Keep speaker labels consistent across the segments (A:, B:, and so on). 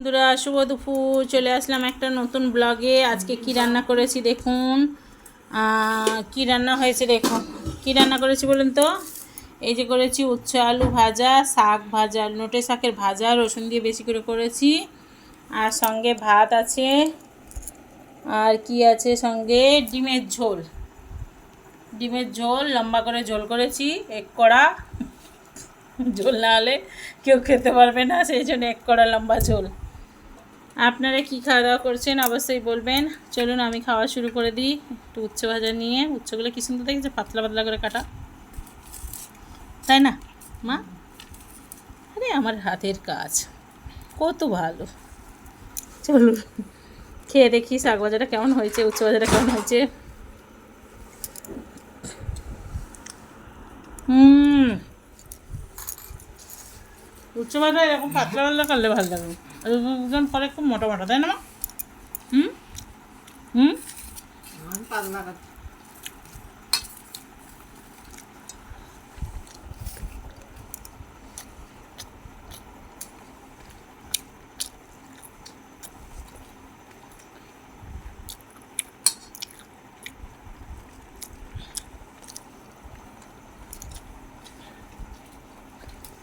A: বন্ধুরা, শুভ দুপুর। চলে আসলাম একটা নতুন ব্লগে। আজকে কি রান্না করেছি দেখুন। কি রান্না হয়েছে দেখুন। কি রান্না করেছি বলুন তো? এই যে করেছি উচ্চ আলু ভাজা, শাক ভাজা, নোটে শাকের ভাজা, রসুন দিয়ে বেশি করে করেছি। আর সঙ্গে ভাত আছে। আর কি আছে সঙ্গে? ডিমের ঝোল। ডিমের ঝোল, লম্বা করে ঝোল করেছি, এক কড়া। ঝোল না হলে কেউ খেতে পারবে না, সেই জন্য এক কড়া লম্বা ঝোল। আপনারা কি খাওয়া দাওয়া করছেন অবশ্যই বলবেন। চলুন, আমি খাওয়া শুরু করে দিই একটু উচ্চ ভাজা নিয়ে। উচ্চগুলো কি সুন্দর দেখেছে? পাতলা পাতলা করে কাটা। তাই না? মা? আরে, আমার হাতের কাজ। কত ভালো। চলুন, খেয়ে দেখি শাক ভাজাটা কেমন হয়েছে, উচ্চ ভাজাটা কেমন হয়েছে। উচ্চ ভাজা এরকম পাতলা পাতলা করলে ভালো লাগবে আর দুজন পরে একটু মোটা মোটা তাই না মা? হুম? হুম?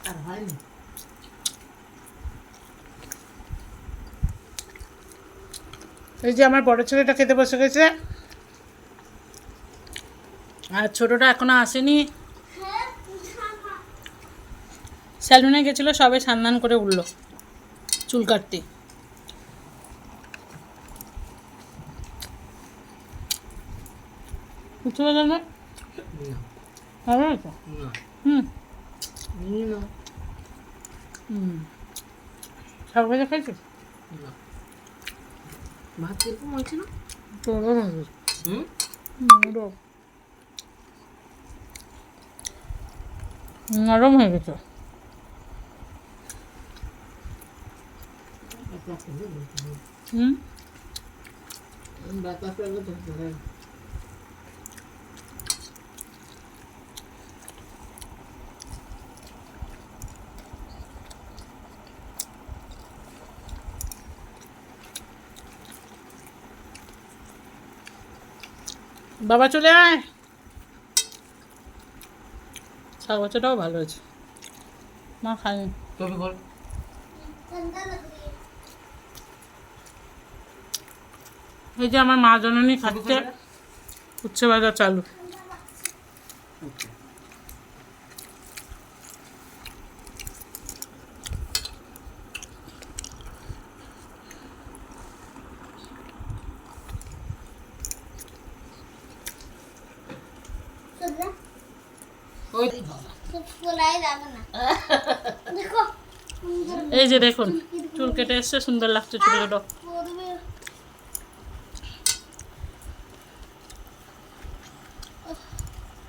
B: আর হয়নি।
A: এই যে আমার বড় ছেলেটা খেতে বসে গেছে। আর ছোটটা এখনও আসেনি। স্যালুনে গেছিল সবে সান্দান করে উঠল চুল কাটতে। বুঝতে পারলেন না? ভালো হয়েছে?
B: না।
A: হুম।
B: নিয়ে নাও
A: হুম শাক ভাজা খাইছিস
B: না ভাত কীরকম হয়েছে না
A: তোরও
B: হুম
A: নরম নরম হয়ে গেছে হুম
B: বাতাস পেলে ধরতে হয়
A: বাবা চলে আয়। শাক বাচ্চাটাও ভালো আছে। মা খায়নি।
B: তবে বল
A: এই যে আমার মা জননী খাচ্ছে। উচ্ছে বাজার চালু।
B: ওই
A: এই যে দেখুন চুল কেটে এসছে সুন্দর লাগছে ছোট ছোট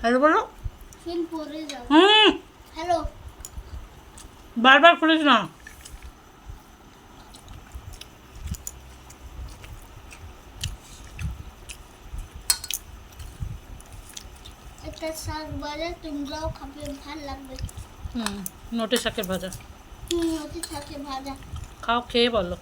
A: হ্যালো বলো। হুম।
C: হ্যালো।
A: বারবার খুলিস না?
C: একটা শাক ভাজা তোমরাও খাবে ভালো লাগবে।
A: হুম নোটে শাকের ভাজা।
C: হুম ওটি শাকের ভাজা।
A: খাও খেয়ে বলো।